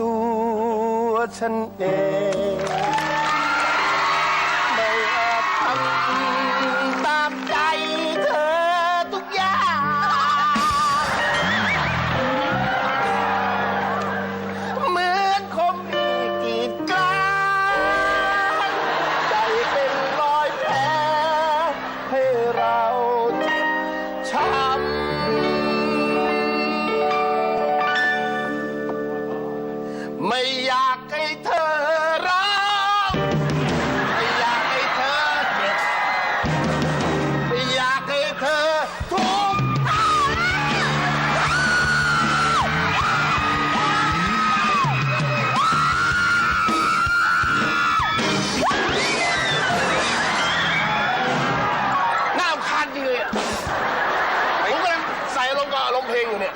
ตัวฉันเอง ไม่อยากให้เธอรักไม่อยากให้เธอเจ็บไม่อยากให้เธอทุกข์น่ารำคาญจริงเลยผมกำลังใส่ลงกับลงเพลงอยู่เนี่ย